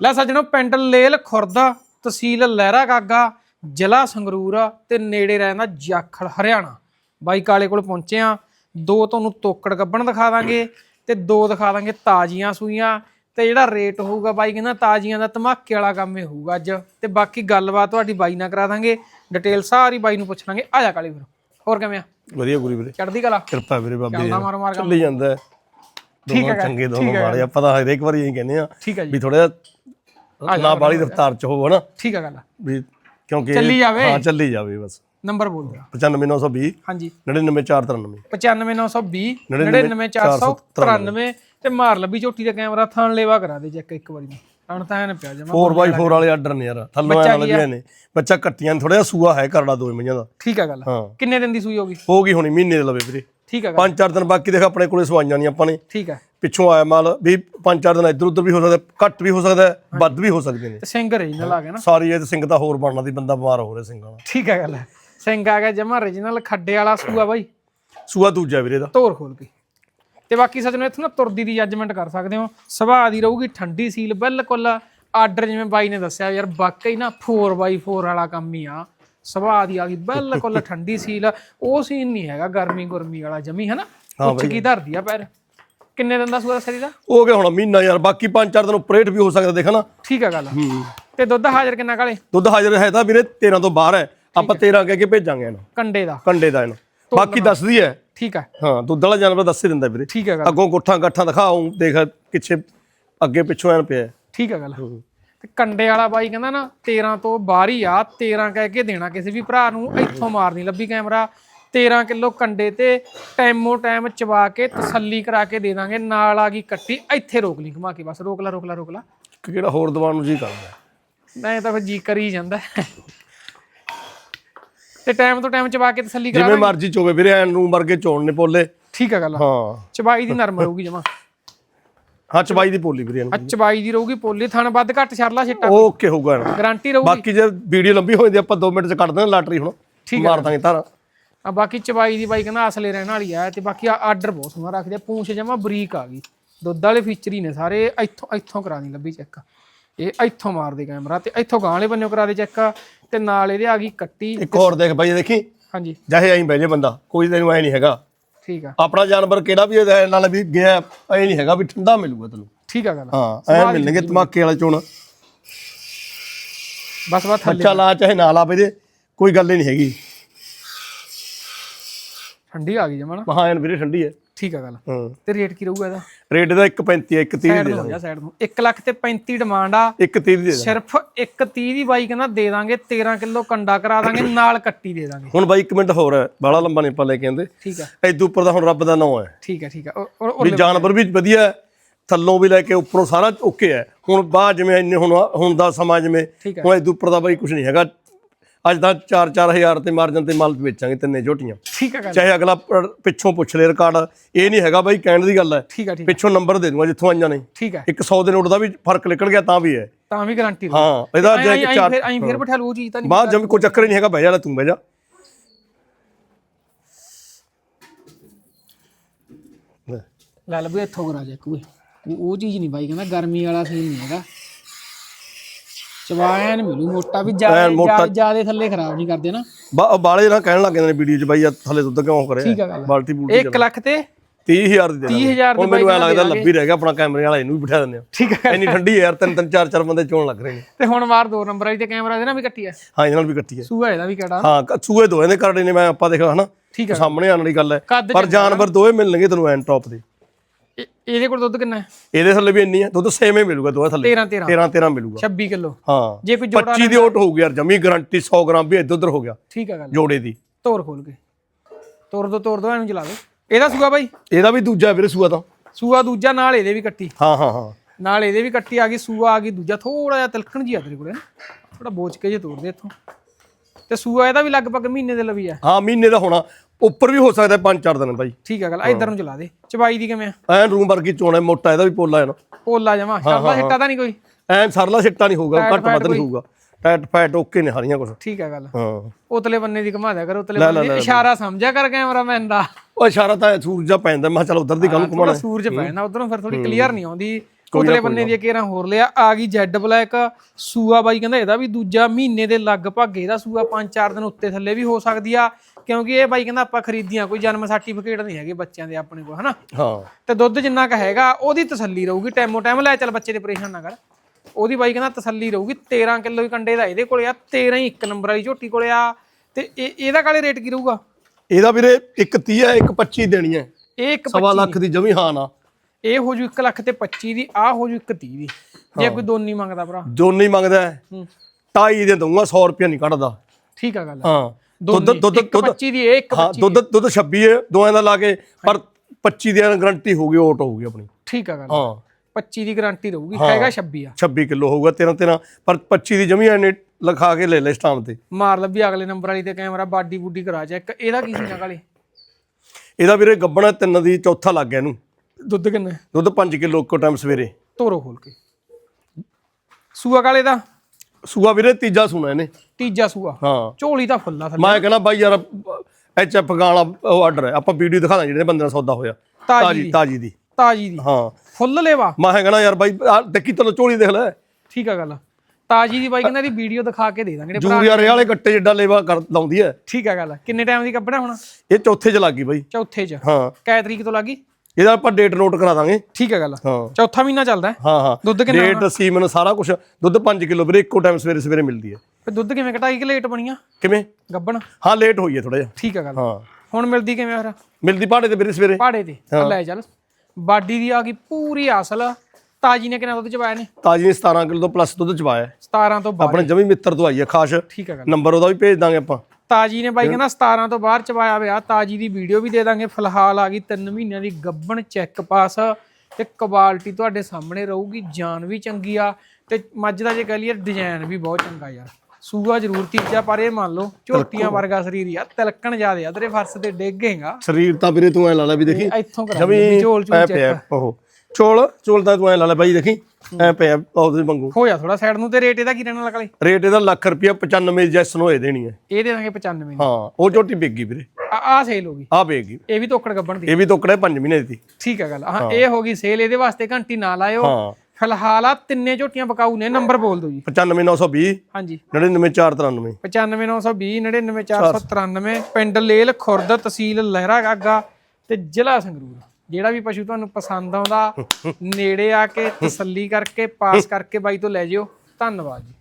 ਲੈ ਸੱਜਣੋ ਪਿੰਡ ਲੇਲ ਖੁਰਦ ਤਹਿਸੀਲ ਲਹਿਰਾ ਗਾਗਾ ਜ਼ਿਲ੍ਹਾ ਸੰਗਰੂਰ ਤੇ ਨੇੜੇ ਰਹਿੰਦਾ ਜਾਖਲ ਹਰਿਆਣਾ। ਬਾਈ ਕਾਲੇ ਕੋਲ ਪਹੁੰਚੇ ਆ ਦੋ ਤੁਹਾਨੂੰ ਤੋਕੜ ਗੱਬਣ ਦਿਖਾ ਦਾਂਗੇ ਤੇ ਦੋ ਦਿਖਾ ਦਾਂਗੇ ਤਾਜ਼ੀਆਂ ਸੂਈਆਂ ਤੇ ਜਿਹੜਾ ਰੇਟ ਹੋਊਗਾ ਬਾਈ ਕਹਿੰਦਾ ਤਾਜ਼ੀਆਂ ਦਾ ਧਮਾਕੇ ਵਾਲਾ ਕੰਮ ਹੀ ਹੋਊਗਾ ਅੱਜ। ਤੇ ਬਾਕੀ ਗੱਲਬਾਤ ਤੁਹਾਡੀ ਬਾਈ ਨਾਲ ਕਰਾ ਦਾਂਗੇ। ਡਿਟੇਲ ਸਾਰੀ ਬਾਈ ਨੂੰ ਪੁੱਛ ਲਾਂਗੇ। ਆ ਜਾ ਕਾਲੇ ਵੀਰ। ਹੋਰ ਕਿਵੇਂ ਆ? ਵਧੀਆ ਗੁਰੀ ਵੀਰੇ। ਚੜਦੀ ਕਲਾ? ਕਿਰਪਾ ਵੀਰੇ ਬਾਬੇ ਚੱਲਦਾ ਮਾਰ ਮਾਰ ਕੰਮ। ਚੱਲੀ ਜਾਂਦਾ। ਦੋਨੋਂ ਹੈਗਾ, ਚੰਗੇ ਠੀਕ ਦੋਨੋਂ ਹੈਗਾ। ਮਾੜੇ ਆਪਾਂ ਤਾਂ ਹਰੇਕ ਵਾਰੀ ਇਹੀ ਕਹਿੰਦੇ ਆ ਠੀਕ ਹੈ ਜੀ। ਵੀ ਥੋੜਾ ਜਿਹਾ ਨਾ ਬਾਲੀ ਰਫਤਾਰ ਚ ਹੋਵੋ ਨਾ? ਠੀਕ ਹੈ ਗੱਲ ਵੀ ਕਿਉਂਕਿ ਚੱਲੀ ਜਾਵੇ। ਹਾਂ ਚੱਲੀ ਜਾਵੇ ਬਸ। ਨੰਬਰ ਬੋਲ ਦਿਓ। 95920 ਹਾਂਜੀ। 99493 95920 99 99493 ਤੇ ਮਾਰ ਲੱਭੀ ਝੋਟੀ ਦਾ ਕੈਮਰਾ ਥਾਣ ਲੈਵਾ ਕਰਾ ਦੇ ਚੈੱਕ ਇੱਕ ਵਾਰੀ ਹਣ ਤਾਂ ਐਨ ਪਿਆ ਜਮਾ 4x4 ਵਾਲੇ ਆਰਡਰ ਨੇ ਯਾਰ ਥੱਲੋਂ ਐ ਲੱਗਿਆ ਨੇ। ਬੱਚਾ ਕੱਟੀਆਂ ਥੋੜਾ ਜਿਹਾ ਸੂਆ ਹੈ ਕਰੜਾ ਦੋ ਮਹੀਨਿਆਂ ਦਾ। ਠੀਕ ਆ ਗੱਲ ਹਾਂ। ਕਿੰਨੇ ਦਿਨ ਦੀ ਸੂਈ ਹੋਗੀ ਹੋ ਗਈ ਹੁਣੀ ਮਹੀਨੇ ਦੇ ਲਵੇ ਵੀਰੇ। ਠੀਕ ਗੱਲ। ਪੰਜ ਚਾਰ ਦਿਨ ਬਾਕੀ ਦੇਖ ਆਪਣੇ ਕੋਲੇ ਸਵਾਈਆਂ ਨਹੀਂ ਆਪਾਂ ਨੇ। ਠੀਕ ਆ। ਪਿੱਛੋਂ ਆਇਆ ਮਾਲ ਵੀ ਪੰਜ ਚਾਰ ਦਿਨ ਇੱਧਰ ਉੱਧਰ ਵੀ ਹੋ ਸਕਦਾ ਘੱਟ ਵੀ ਹੋ ਸਕਦਾ ਹੈ, ਵੱਧ ਵੀ ਹੋ ਸਕਦੇ ਨੇ। ਸਿੰਘ ਰੀਜਨਲ ਆ ਗਿਆ ਨਾ। ਸਾਰੀ ਇਹ ਸਿੰਘ ਤਾਂ ਹੋਰ ਬਣਨਾ ਦੀ ਬੰਦਾ ਬਿਮਾਰ ਹੋ ਰਿਹਾ ਸਿੰਘਾਂ ਨਾਲ। ਠੀਕ ਆ ਗੱਲ ਸਿੰਘ ਆ ਗਿਆ ਜਮਾ ਰੀਜਨਲ ਖੱਡੇ ਵਾਲਾ ਸੂਆ ਬਾਈ। ਸੂਆ ਦੂਜਾ ਵੀਰੇ ਦਾ। ਧੋਰ ਖੋਲ ਕੇ। ਤੇ ਬਾਕੀ ਸੱਜਣੋ ਇੱਥੋਂ ਨਾ ਤੁਰਦੀ ਦੀ ਜੱਜਮੈਂਟ ਕਰ ਸਕਦੇ ਹੋ। ਸੁਭਾਅ ਦੀ ਰਹੂਗੀ ਠੰਡੀ ਸੀਲ ਬਿਲਕੁਲ। ਆਰਡਰ ਜਿਵੇਂ ਬਾਈ ਨੇ ਦੱਸਿਆ ਯਾਰ ਵਾਕਈ ਨਾ 4x4 ਵਾਲਾ ਕੰਮ ਹੀ ਆ। ਸੁਭਾਅ ਦੀ ਆ ਗਈ ਬਿਲਕੁਲ ਠੰਡੀ ਸੀਲ। ਉਹ ਸੀਨ ਨਹੀਂ ਹੈਗਾ ਗਰਮੀ ਗੁਰਮੀ ਵਾਲਾ ਜਮੀ ਹਨਾ? ਉੱਚ ਕੀ ਧਰਦੀ ਆ ਪੈਰ? ਕਿੰਨੇ ਦਿਨ ਦਾ ਸੂਆ ਸਰੀ ਦਾ ਹੋ ਗਿਆ ਹੁਣ ਮਹੀਨਾ ਯਾਰ ਬਾਕੀ ਪੰਜ ਚਾਰ ਦਿਨ ਉੱਪਰ ਹੇਠ ਵੀ ਹੋ ਸਕਦਾ ਦੇਖ ਨਾ ਠੀਕ ਆ ਗੱਲ। ਤੇ ਦੁੱਧ ਹਾਜ਼ਰ ਕਿੰਨਾ ਕਾਲੇ ਦੁੱਧ ਹਾਜ਼ਰ ਹੈ ਤਾਂ ਵੀਰੇ 13 ਤੋਂ ਬਾਹਰ ਹੈ। ਆਪਾਂ 13 ਕਹਿ ਕੇ ਭੇਜਾਂਗੇ ਇਹਨੂੰ। ਕੰਡੇ ਦਾ। ਕੰਡੇ ਦਾ ਇਹਨੂੰ। ਬਾਕੀ ਦੱਸਦੀ ਹੈ। ਠੀਕ ਆ ਹਾਂ ਦੁੱਧ ਵਾਲਾ ਜਾਨਵਰ ਦੱਸ ਹੀ ਦਿੰਦਾ ਵੀਰੇ। ਠੀਕ ਆ ਗੱਲ। ਅੱਗੋਂ ਗੁੱਠਾਂ ਗੱਠਾਂ ਦਿਖਾਉਂ ਦੇਖ ਪਿੱਛੇ ਅੱਗੇ ਪਿੱਛੋਂ ਐਨ ਪਿਆ। ਹੈ। ਠੀਕ ਆ ਗੱਲ। ਤੇ ਕੰਡੇ ਵਾਲਾ ਬਾਈ ਕਹਿੰਦਾ ਨਾ 13 ਤੋਂ ਬਾਹਰ ਹੀ ਆ 13 ਕਹਿ ਕੇ ਦੇਣਾ ਕਿਸੇ ਵੀ ਭਰਾ ਨੂੰ ਇੱਥੋਂ ਮਾਰਨੀ ਲੱਭੀ ਕੈਮਰਾ। 13 ਕਿਲੋ ਕੰਡੇ ਤੇ ਟਾਈਮੋ ਟਾਈਮ ਚਵਾ ਕੇ ਤਸੱਲੀ ਕਰਾ ਕੇ ਦੇ ਦਾਂਗੇ ਨਾਲ ਆ ਗਈ ਕੱਟੀ ਇੱਥੇ ਰੋਕ ਲਈ ਘੁਮਾ ਕੇ ਬਸ ਰੋਕ ਲਾ ਰੋਕ ਲਾ ਰੋਕ ਲਾ। ਕਿਹੜਾ ਹੋਰ ਦਵਾਨ ਨੂੰ ਜੀ ਕਰਦਾ ਨਹੀਂ ਤਾਂ ਫਿਰ ਜੀ ਕਰੀ ਜਾਂਦਾ ਹੈ। ਤੇ ਟਾਈਮ ਤੋਂ ਟਾਈਮ ਚਵਾ ਕੇ ਤਸੱਲੀ ਕਰਾ ਜਿਵੇਂ ਮਰਜ਼ੀ ਚੋਵੇ ਵੀਰੇ ਐਨ ਨੂੰ ਮਰ ਕੇ ਚੋਣ ਨੇ ਪੋਲੇ। ਠੀਕ ਆ ਗੱਲ ਹਾਂ। ਚਬਾਈ ਦੀ ਨਰਮ ਰਹੂਗੀ ਜਮਾ। ਹਾਂ ਚਬਾਈ ਦੀ ਪੋਲੀ ਵੀਰੇ ਇਹਨੂੰ ਚਬਾਈ ਦੀ ਰਹੂਗੀ ਪੋਲੀ ਥਣ ਵੱਧ ਘੱਟ ਛਰਲਾ ਛਿੱਟਾ ਓਕੇ ਹੋਊਗਾ ਇਹਨੂੰ। ਗਾਰੰਟੀ ਰਹੂਗੀ। ਬਾਕੀ ਜੇ ਵੀਡੀਓ ਲੰਬੀ ਹੋ ਜਾਂਦੀ ਆਪਾਂ 2 ਮਿੰਟ ਚ ਕੱਢ ਦਿੰਦੇ ਲਾਟਰੀ ਹੁਣ। ਮਾਰ ਦਾਂਗੇ ਧਾਰਾ। ਆ ਬਾਕੀ ਚਬਾਈ ਦੀ ਬਾਈ ਕਹਿੰਦਾ ਅਸਲੇ ਰਹਿਣ ਵਾਲੀ ਆ ਤੇ ਬਾਕੀ ਆਰਡਰ ਬਹੁਤ ਸੋਹਣਾ ਰੱਖਦੇ ਆ ਪੂੰਛ ਜਮਾ ਬਰੀਕ ਆ ਗਈ। ਦੁੱਧ ਵਾਲੇ ਫੀਚਰ ਹੀ ਨੇ ਸਾਰੇ ਇੱਥੋਂ ਇੱਥੋਂ ਕਰਾ ਦੀ ਲੱਭੀ ਚੈੱਕ ਇਹ ਇੱਥੋਂ ਮਾਰਦੇ ਕੈਮਰਾ ਤੇ ਇੱਥੋਂ ਗਾਂ ਵਾਲੇ ਬੰਨਿਓ ਕਰਾ ਦੇ ਚੈੱਕ ਤੇ ਨਾਲ ਇਹਦੇ ਆ ਗਈ ਕੱਟੀ। ਇੱਕ ਹੋਰ ਦੇਖ ਬਾਈ ਦੇਖੀ? ਹਾਂਜੀ। ਚਾਹੇ ਐਂ ਬਹਿ ਜੇ ਬੰਦਾ ਕੋਈ ਤੈਨੂੰ ਐ ਨਹੀਂ ਹੈਗਾ। ਠੀਕ ਆ। ਆਪਣਾ ਜਾਨਵਰ ਕਿਹੜਾ ਵੀ ਇਹਦੇ ਨਾਲ ਵੀ ਗਿਆ ਐ ਨਹੀਂ ਹੈਗਾ ਵੀ ਠੰਡਾ ਮਿਲੂਗਾ ਤੈਨੂੰ। ਠੀਕ ਆ ਗੱਲ ਹਾਂ ਐ ਮਿਲਣਗੇ ਧਮਾਕੇ ਵਾਲਾ ਚੋਣ। ਬਸ ਬਸ ਥੱਲੇ ਬੱਚਾ ਲਾ ਚਾਹੇ ਨਾ ਲਾਵੇ ਦੇ ਕੋਈ ਗੱਲ ਹੀ ਨਹੀਂ ਹੈਗੀ। ਠੰਡੀ ਆ ਗਈ ਜਮਾ ਨਾ। ਮਹਾਂ ਐਨ ਵੀਰੇ ਠੰਡੀ ਹੈ। ਠੀਕ ਆ ਗੱਲ। ਹਾਂ। ਤੇ ਰੇਟ ਕੀ ਰਹੂਗਾ ਇਹਦਾ? ਰੇਟ ਦਾ 1.35 ਹੈ 1.30 ਸਾਈਡ ਦੇ ਜਾ ਸਾਈਡ ਨੂੰ। 1 ਲੱਖ ਤੇ 35 ਡਿਮਾਂਡ ਆ। 1.30 ਦੇ ਸਿਰਫ 130 ਦੀ ਬਾਈ ਕਹਿੰਦਾ ਦੇ ਦਾਂਗੇ 13 ਕਿਲੋ ਕੰਡਾ ਕਰਾ ਦਾਂਗੇ ਨਾਲ ਕੱਟੀ ਦੇ ਦਾਂਗੇ। ਹੁਣ ਬਾਈ ਇੱਕ ਮਿੰਟ ਹੋਰ ਹੈ ਬਾਲਾ ਲੰਬਾ ਨਹੀਂ ਪਾ ਲੈ ਕੇ ਆਂਦੇ। ਠੀਕ ਆ। ਐਦੂ ਉੱਪਰ ਦਾ ਹੁਣ ਰੱਬ ਦਾ ਨਾਮ ਹੈ। ਠੀਕ ਆ ਠੀਕ ਆ। ਵੀ ਜਾਨਵਰ ਵੀ ਵਧੀਆ ਹੈ, ਥੱਲੋਂ ਵੀ ਲੈ ਕੇ ਉੱਪਰੋਂ ਸਾਰਾ ਓਕੇ ਹੈ। ਹੁਣ ਬਾਅਦ ਜਿਵੇਂ ਇੰਨੇ ਹੁਣ ਹੁਣ ਦਾ ਸਮਾਂ ਜਿਵੇਂ। ਹੁਣ ਐਦੂ ਉੱਪਰ ਦਾ ਬਾਈ ਕੁਝ ਨਹੀਂ ਹੈਗਾ। ਅੱਜ ਦਾ 4-4000 ਤੇ ਮਾਰਜਨ ਤੇ ਮਾਲ ਵੇਚਾਂਗੇ ਤਿੰਨੇ ਝੋਟੀਆਂ। ਠੀਕ ਆ ਗੱਲ। ਚਾਹੇ ਅਗਲਾ ਪ- ਪਿੱਛੋਂ ਪੁੱਛ ਲੈ ਰਿਕਾਰਡ ਇਹ ਨਹੀਂ ਹੈਗਾ ਬਾਈ ਕਹਿਣ ਦੀ ਗੱਲ ਹੈ। ਠੀਕ ਆ, ਪਿੱਛੋਂ ਨੰਬਰ ਦੇ ਦੂੰਗਾ ਜਿੱਥੋਂ ਆਈਆਂ ਨੇ। ਠੀਕ ਇੱਕ 100 ਦੇ ਨੋਟ ਦਾ ਵੀ ਫ਼ਰਕ ਨਿਕਲ ਗਿਆ ਤਾਂ ਵੀ ਹੈ। ਤਾਂ ਵੀ ਗਾਰੰਟੀ ਹਾਂ ਇਹਦਾ ਜੇ ਕਿ ਚਾਰ ਫਿਰ ਆਈ ਫਿਰ ਬਿਠਾ ਲੂ ਉਹ ਚੀਜ਼ ਤਾਂ ਨਹੀਂ ਬਾਅਦ ਜਮ ਕੋਈ ਚੱਕਰ ਹੀ ਨਹੀਂ ਹੈਗਾ ਬਹਿ ਜਾ ਲੈ ਤੂੰ ਬਹਿ ਜਾ। ਲੈ। ਲੈ ਲੱਭੇ ਇੱਥੋਂ ਕਰਾ ਜਾ ਕੋਈ ਉਹ ਉਹ ਚੀਜ਼ ਨਹੀਂ ਬਾਈ ਕਹਿੰਦਾ ਗਰਮੀ ਵਾਲਾ ਸੀਨ ਨਹੀਂ ਹੈਗਾ। ਚਵਾਇਨ ਮਿਲੂ ਮੋਟਾ ਵੀ ਜ਼ਿਆਦਾ ਜ਼ਿਆਦਾ ਥੱਲੇ ਖਰਾਬ ਨਹੀਂ ਕਰਦੇ ਨਾ। ਬਾਲੇ ਨਾ ਕਹਿਣ ਲੱਗ ਜਾਂਦੇ ਨੇ ਵੀਡੀਓ 'ਚ ਬਾਈ ਆ ਥੱਲੇ ਦੁੱਧ ਕਿਉਂ ਕਰਿਆ ਆ ਬਾਲਟੀ ਬੂਲਟੀ 1 ਲੱਖ ਤੇ 30000 ਦੀ ਦੇ ਦਾਂਗੇ। 30000 ਦੀ ਮੈਨੂੰ ਐ ਲੱਗਦਾ ਲੱਭੀ ਰਹਿ ਗਿਆ ਆਪਣਾ ਕੈਮਰੇ ਵਾਲਾ ਇਹਨੂੰ ਵੀ ਬਿਠਾ ਦਿੰਦੇ ਆ। ਠੀਕ ਆ ਇੰਨੀ ਠੰਡੀ ਹੈ ਯਾਰ ਤਿੰਨ ਤਿੰਨ ਚਾਰ ਚਾਰ ਬੰਦੇ ਚੋਣ ਲੱਗ ਰਹੇ ਨੇ। ਤੇ ਹੁਣ ਮਾਰ ਦੋ ਨੰਬਰ ਵਾਲੀ ਤੇ ਕੈਮਰਾ ਦੇ ਨਾ ਵੀ ਕੱਟੀ ਆ। ਹਾਂ ਇਹਨਾਂ ਨਾਲ ਵੀ ਕੱਟੀ ਹੈ ਸੂਆ ਇਹਦਾ ਵੀ ਕਿਹੜਾ? ਹਾਂ ਸੂਏ ਦੋਏ ਨੇ ਕਰੜੇ ਨੇ ਮੈਂ ਆਪਾਂ ਦੇਖਾ ਹਨਾ। ਆ। ਸਾਹਮਣੇ ਆਉਣ ਵਾਲੀ ਗੱਲ ਹੈ। ਪਰ ਜਾਨਵਰ ਦੋਏ ਮਿਲਣਗੇ ਤੈਨੂੰ ਐਨ ਟੌਪ ਦੇ। ਇਹ- ਇਹਦੇ ਕੋਲ ਦੁੱਧ ਕਿੰਨਾ ਹੈ? ਇਹਦੇ ਥੱਲੇ ਵੀ ਇੰਨੀ ਹੈ ਦੁੱਧ ਸੇਮ ਹੀ ਮਿਲੂਗਾ ਦੋਏ ਥੱਲੇ। 13 13 13 13 ਮਿਲੂਗਾ। 26 ਕਿਲੋ। ਹਾਂ। ਜੇ ਕੋਈ ਜੋੜਾ 25 ਦੀ ਓਟ ਹੋਊਗੀ ਯਾਰ ਜਮੀ ਗਾਰੰਟੀ 100 ਗ੍ਰਾਮ ਵੀ ਇੱਧਰ ਉੱਧਰ ਹੋ ਗਿਆ। ਠੀਕ ਆ ਗੱਲ। ਜੋੜੇ ਦੀ। ਤੋਰ ਖੋਲ ਕੇ। ਤੋਰ ਦੋ ਤੋਰ ਦੋ ਇਹਨੂੰ ਚਲਾ ਦੋ। ਇਹਦਾ ਸੂਆ ਬਾਈ? ਇਹਦਾ ਵੀ ਦੂਜਾ ਵੀਰੇ ਸੂਆ ਤਾਂ। ਸੂਆ ਦੂਜਾ ਨਾਲ ਇਹਦੇ ਵੀ ਕੱਟੀ। ਹਾਂ ਹਾਂ ਹਾਂ। ਨਾਲ ਇਹਦੇ ਵੀ ਕੱਟੀ ਆ ਗਈ ਸੂਆ ਆ ਗਈ ਦੂਜਾ। ਥੋੜਾ ਜਿਹਾ ਤਿਲਕਣ ਜੀ ਆ ਤੇਰੇ ਕੋਲੇ ਥੋੜਾ ਬੋਚ ਕੇ ਜੇ ਤੋੜਦੇ ਇੱਥੋਂ। ਤੇ ਸੂਆ ਇਹਦਾ ਵੀ ਲਗਭਗ ਮਹੀਨੇ ਦੇ ਲਵੀ ਆ। ਹਾਂ ਮਹੀਨੇ ਦਾ ਹੋਣਾ। ਉੱਪਰ ਵੀ ਹੋ ਸਕਦਾ ਪੰਜ ਚਾਰ ਦਿਨ ਬਾਈ। ਠੀਕ ਆ ਗੱਲ ਇਧਰ ਨੂੰ ਚਲਾ ਦੇ। ਚਬਾਈ ਦੀ ਕਿਵੇਂ ਆ? ਐਨ ਰੂਮ ਵਰਗੀ ਚੋਣ ਹੈ ਮੋਟਾ ਇਹਦਾ ਵੀ ਪੋਲਾ ਹੈ ਨਾ। ਪੋਲਾ ਜਮਾ ਸ਼ਰਦਾ ਹਿੱਟਾ ਤਾਂ ਨਹੀਂ ਕੋਈ? ਐਨ ਸਰਲਾ ਸਿੱਟਾ ਨਹੀਂ ਹੋਊਗਾ ਘੱਟ ਵੱਧ ਨਹੀਂ ਹੋਊਗਾ। ਟੈਟ ਫੈਟ ਓਕੇ ਨੇ ਹਰੀਆਂ ਕੁਛ। ਠੀਕ ਆ ਗੱਲ। ਹਾਂ। ਉਤਲੇ ਬੰਨੇ ਦੀ ਘੁਮਾ ਦਿਆ ਕਰ ਉਤਲੇ ਬੰਨੇ ਦੀ। ਇਸ਼ਾਰਾ ਸਮਝਿਆ ਕਰ ਕੈਮਰਾਮੈਨ ਦਾ। ਉਹ ਇਸ਼ਾਰਾ ਤਾਂ ਸੂਰਜਾ ਪੈਂਦਾ ਮੈਂ ਚੱਲ ਉਧਰ ਦੀ ਗੱਲ ਥੋੜਾ ਸੂਰਜ ਪੈਣਾ ਉਧਰੋਂ ਫਿਰ ਥੋੜੀ ਕਲੀਅਰ ਨਹੀਂ ਆਉਂਦੀ। ਉਤਲੇ ਬੰਨੇ ਦੀ ਕੇਰਾਂ ਹੋਰ ਲਿਆ ਆ ਗਈ ਜੈਡ ਬਲੈਕ ਸੂਆ ਬਾਈ ਕਹਿੰਦਾ ਇਹਦਾ ਵੀ ਦੂਜਾ ਮਹੀਨੇ ਦੇ ਲਗਭਗ ਇਹਦਾ ਸੂਆ 5-4 ਦਿਨ ਉੱਤੇ ਥੱਲੇ ਵੀ ਹੋ ਸਕਦੀ ਆ। ਕਿਉਂਕਿ ਇਹ ਬਾਈ ਕਹਿੰਦਾ ਆਪਾਂ ਖਰੀਦੀਆਂ ਕੋਈ ਜਨਮ ਸਰਟੀਫਿਕੇਟ ਨਹੀਂ ਹੈਗੇ ਬੱਚਿਆਂ ਦੇ ਆਪਣੇ ਕੋਲ ਹਨਾ? ਹਾਂ। ਤੇ ਦੁੱਧ ਜਿੰਨਾ ਕ ਹੈਗਾ ਉਹਦੀ ਤਸੱਲੀ ਰਹੂਗੀ ਟਾਈਮੋ ਟਾਈਮ ਲੈ ਚੱਲ ਬੱਚੇ ਦੇ ਪਰੇਸ਼ਾਨ ਨਾ ਕਰ। ਉਹਦੀ ਬਾਈ ਕਹਿੰਦਾ ਤਸੱਲੀ ਰਹੂਗੀ 13 ਕਿਲੋ ਹੀ ਕੰਡੇ ਦਾ ਇਹਦੇ ਕੋਲੇ ਆ 13 ਹੀ ਇੱਕ ਨੰਬਰ ਵਾਲੀ ਝੋਟੀ ਕੋਲੇ ਆ ਤੇ ਇਹ ਇਹਦਾ ਕਾਲੇ ਰੇਟ ਕੀ ਰਹੂਗਾ? ਇਹਦਾ ਵੀਰੇ ਇੱਕ 30 ਹੈ ਇੱਕ 25 ਦੇਣੀ ਹੈ ਇਹ ਇੱਕ ਸਵਾ ਲੱਖ ਦੀ। ਜਮੀ ਹਾਂ ਨਾ ਇਹ ਹੋ ਜੂ 1 ਲੱਖ ਤੇ 25 ਦੀ ਆ ਹੋ ਜੂ 1 30 ਦੀ। ਜੇ ਕੋਈ ਦੋਨੀ ਮੰਗਦਾ ਭਰਾ। ਨਹੀਂ ਮੰਗਦਾ ਹੈ, ਹੂੰ। ਢਾਈ ਦੇ ਦਊਂਗਾ 100 ਰੁਪਏ ਨਹੀਂ ਕੱਢਦਾ। ਠੀਕ ਆ ਗੱਲ। ਹਾਂ। ਦੁੱਧ ਦੁੱਧ ਇੱਕ 25 ਦੀ ਇਹ ਇੱਕ ਹਾਂ ਦੁੱਧ ਦੁੱਧ 26 ਹੈ ਦੋਆਂ ਦਾ ਲਾ ਕੇ ਪਰ 25 ਦੀ ਗਾਰੰਟੀ ਹੋਊਗੀ ਹੋਊਗੀ ਆਪਣੀ। ਠੀਕ ਆ ਗੱਲ। ਹਾਂ। 25 ਦੀ ਗਾਰੰਟੀ ਰਹੂਗੀ ਹੈਗਾ 26 ਆ। 26 ਕਿਲੋ ਹੋਊਗਾ 13 13 ਪਰ 25 ਦੀ ਜਮੀ ਐਨੇ ਲਿਖਾ ਕੇ ਲੈ ਲੈ ਸਟਾਮ ਤੇ। ਮਾਰ ਲੱਭੀ ਅਗਲੇ ਨੰਬਰ ਵਾਲੀ ਤੇ ਕੈਮਰਾ ਬਾਡੀ ਬੂਡੀ ਕਰਾ ਚੈੱਕ ਇਹਦਾ ਕੀ ਸੀਗਾ ਕਾਲੇ? ਇਹਦਾ ਵੀਰੇ ਗੱਬਣਾ ਤਿੰਨ ਦੀ ਚੌਥਾ ਲੱਗ ਗਿਆ ਇਹਨੂੰ। ਦੁੱਧ ਕਿੰਨਾ? ਦੁੱਧ 5 ਕਿਲੋ ਇੱਕੋ ਟਾਈਮ ਸਵੇਰੇ। ਤੋਰੋ ਖੋਲ ਕੇ। ਸੂਆ ਕਾਲੇ ਦਾ? ਸੂਆ ਵੀਰੇ ਤੀਜਾ ਸੁਣਾ ਇਹਨੇ। ਤੀਜਾ ਸੂਆ। ਹਾਂ। ਝੋਲੀ ਤਾਂ ਫੁੱਲਾ ਥੱਲੇ। ਮੈਂ ਕਹਿੰਦਾ ਬਾਈ ਯਾਰ ਐਚ ਐਫ ਵਾਲਾ ਉਹ ਆਰਡਰ ਹੈ। ਆਪਾਂ ਵੀਡੀਓ ਦਿਖਾ ਦਾਂ ਜਿਹੜੇ ਬੰਦੇ ਦਾ ਸੌਦਾ ਹੋਇਆ। ਤਾਜੀ ਤਾਜੀ ਦੀ। ਤਾਜੀ ਦੀ। ਹਾਂ। ਫੁੱਲ ਲੈਵਾ। ਮੈਂ ਕਹਿੰਦਾ ਯਾਰ ਬਾਈ ਦੇਖੀ ਤੈਨੂੰ ਝੋਲੀ ਦੇਖ ਲੈ। ਠੀਕ ਆ ਗੱਲ। ਤਾਜੀ ਦੀ ਬਾਈ ਕਹਿੰਦਾ ਇਹਦੀ ਵੀਡੀਓ ਦਿਖਾ ਕੇ ਦੇ ਦਾਂਗੇ ਜੂਰੀਆ ਰੇ ਵਾਲੇ ਗੱਟੇ ਜਿੱਡਾ ਲੇਵਾ ਕਰ ਲਾਉਂਦੀ ਹੈ। ਠੀਕ ਆ ਗੱਲ। ਕਿੰਨੇ ਟਾਈਮ ਦੀ ਕੱਢਣਾ ਹੁਣ? ਇਹ ਚੌਥੇ ਚ ਲੱਗ ਬਾਈ। ਚੌਥੇ ਚ। ਹਾਂ। ਕੈ ਤਰੀਕ ਤੋਂ ਲੱਗੀ ਇਹਦਾ ਆਪਾਂ ਡੇਟ ਨੋਟ ਕਰਾ ਦਾਂਗੇ। ਠੀਕ ਆ ਗੱਲ। ਹਾਂ। ਚੌਥਾ ਮਹੀਨਾ ਚੱਲਦਾ ਹੈ। ਹਾਂ ਹਾਂ। ਦੁੱਧ ਕਿੰਨਾ ਡੇਟ ਸੀਮਨ ਸਾਰਾ ਕੁਝ ਦੁੱਧ 5 ਕਿਲੋ ਵੀਰੇ ਇੱਕੋ ਟਾਈਮ ਸਵੇਰੇ ਸਵੇਰੇ ਮਿਲਦੀ ਹੈ। ਫਿਰ ਦੁੱਧ ਕਿਵੇਂ ਘਟਾਈ ਕਿ ਲੇਟ ਬਣੀਆਂ ਕਿਵੇਂ? ਗੱਬਣ? ਹਾਂ ਲੇਟ ਹੋਈ ਹੈ ਥੋੜਾ ਜਿਹਾ। ਠੀਕ ਆ ਗੱਲ। ਹਾਂ। ਹੁਣ ਮਿਲਦੀ ਕਿਵੇਂ ਫਿਰ? ਮਿਲਦੀ ਪਹਾੜੇ ਤੇ ਵੀਰੇ ਸਵੇਰੇ। ਪਹਾੜੇ ਤੇ। ਲੈ ਚੱਲ। ਬਾਡੀ ਦੀ ਆ ਗਈ ਪੂਰੀ ਅਸਲ। ਤਾਜੀ ਨੇ ਕਿੰਨਾ ਦੁੱਧ ਚਵਾਇਆ ਨੇ? ਤਾਜੀ ਨੇ 17 ਕਿਲੋ ਤੋਂ ਪਲੱਸ ਦੁੱਧ ਚਵਾਇਆ ਹੈ। 17 ਤੋਂ ਬਾਅਦ ਆਪਣੇ ਜਮੀ ਮਿੱਤਰ ਤੋਂ ਆਈ ਹੈ ਖਾਸ ਠੀਕ ਗੱਲ। ਨੰਬਰ ਉਹਦਾ ਵੀ ਭੇਜ ਦਾਂਗੇ ਆਪਾਂ। ਤਾਜੀ ਨੇ ਬਾਈ ਕਹਿੰਦਾ 17 ਤੋਂ ਬਾਹਰ ਚਵਾਇਆ ਵਿਆ ਤਾਜੀ ਦੀ ਵੀਡੀਓ ਵੀ ਦੇ ਦਾਂਗੇ। ਫਿਲਹਾਲ ਆ ਗਈ 3 ਮਹੀਨਿਆਂ ਦੀ ਗੱਬਣ ਚੈੱਕ ਪਾਸ ਤੇ ਕੁਆਲਿਟੀ ਤੁਹਾਡੇ ਸਾਹਮਣੇ ਰਹੂਗੀ ਜਾਨ ਵੀ ਚੰਗੀ ਆ ਤੇ ਮੱਝ ਦਾ ਜੇ ਕਹ ਲਈਏ ਡਿਜ਼ਾਈਨ ਵੀ ਬਹੁਤ ਚੰਗਾ ਯਾਰ। ਸੂਆ ਜ਼ਰੂਰ ਤੀਜਾ ਪਰ ਇਹ ਮੰਨ ਲਓ ਝੋਟੀਆਂ ਵਰਗਾ ਸਰੀਰ ਆ ਤਿਲਕਣ ਜਿਆਦੇ ਆ ਤੇਰੇ ਫਰਸ਼ ਤੇ ਡੇਗੇਗਾ ਸਰੀਰ ਤਾਂ ਵੀਰੇ ਤੂੰ ਐ ਲਾ ਲੈ ਵੀ ਦੇਖੀ ਇੱਥੋਂ ਕਰਾ ਜਮੀ ਝੋਲ ਝੂਲ ਪਿਆ ਉਹ ਚੋਲ ਚੋਲ ਤਾਂ ਤੂੰ ਐ ਲਾ ਲੈ ਬਾਈ ਦੇਖੀ ਐ ਪਿਆ ਉਹਦੇ ਵਾਂਗੂ। ਹੋਇਆ ਥੋੜਾ ਸਾਈਡ ਨੂੰ ਤੇ ਰੇਟ ਇਹਦਾ ਕੀ ਰਹਿਣਾ ਲਗਾਲੇ ਰੇਟ ਇਹਦਾ ਲੱਖ ਰੁਪਿਆ 95 ਜੈਸ ਨੂੰ ਹੋਏ ਦੇਣੀ ਹੈ। ਇਹ ਦੇ ਦਾਂਗੇ 95 ਦੀ। ਹਾਂ ਉਹ ਝੋਟੀ ਵਿਕ ਗਈ ਵੀਰੇ। ਆ ਸੇਲ ਹੋ ਗਈ। ਆ ਵੇਚ ਗਈ। ਇਹ ਵੀ ਤੋਕੜ ਗੱਬਣ ਦੀ। ਇਹ ਵੀ ਤੋਕੜਾ 5 ਮਹੀਨੇ ਦੀ। ਠੀਕ ਹੈ ਗੱਲ। ਹਾਂ ਇਹ ਹੋ ਗਈ ਸੇਲ ਇਹਦੇ ਵਾਸਤੇ ਘੰਟੀ ਨਾ ਲਾਇਓ। ਹਾਂ। ਫਿਲਹਾਲ ਆ ਤਿੰਨੇ ਝੋਟੀਆਂ ਬਕਾਊ ਨੇ ਨੰਬਰ ਬੋਲ ਦਿਓ ਜੀ। 95920 ਹਾਂਜੀ। 99493 95920 99493 ਪਿੰਡ ਲੇਲ ਖੁਰਦ ਤਹਿਸੀਲ ਲਹਿਰਾ ਗਾਗਾ ਤੇ ਜ਼ਿਲ੍ਹਾ ਸੰਗਰੂਰ। ਜਿਹੜਾ ਵੀ ਪਸ਼ੂ ਤੁਹਾਨੂੰ ਪਸੰਦ ਆਉਂਦਾ ਨੇੜੇ ਆ ਕੇ ਤਸੱਲੀ ਕਰਕੇ ਪਾਸ ਕਰਕੇ ਬਾਈ ਤੋਂ ਲੈ ਜਿਓ। ਧੰਨਵਾਦ ਜੀ।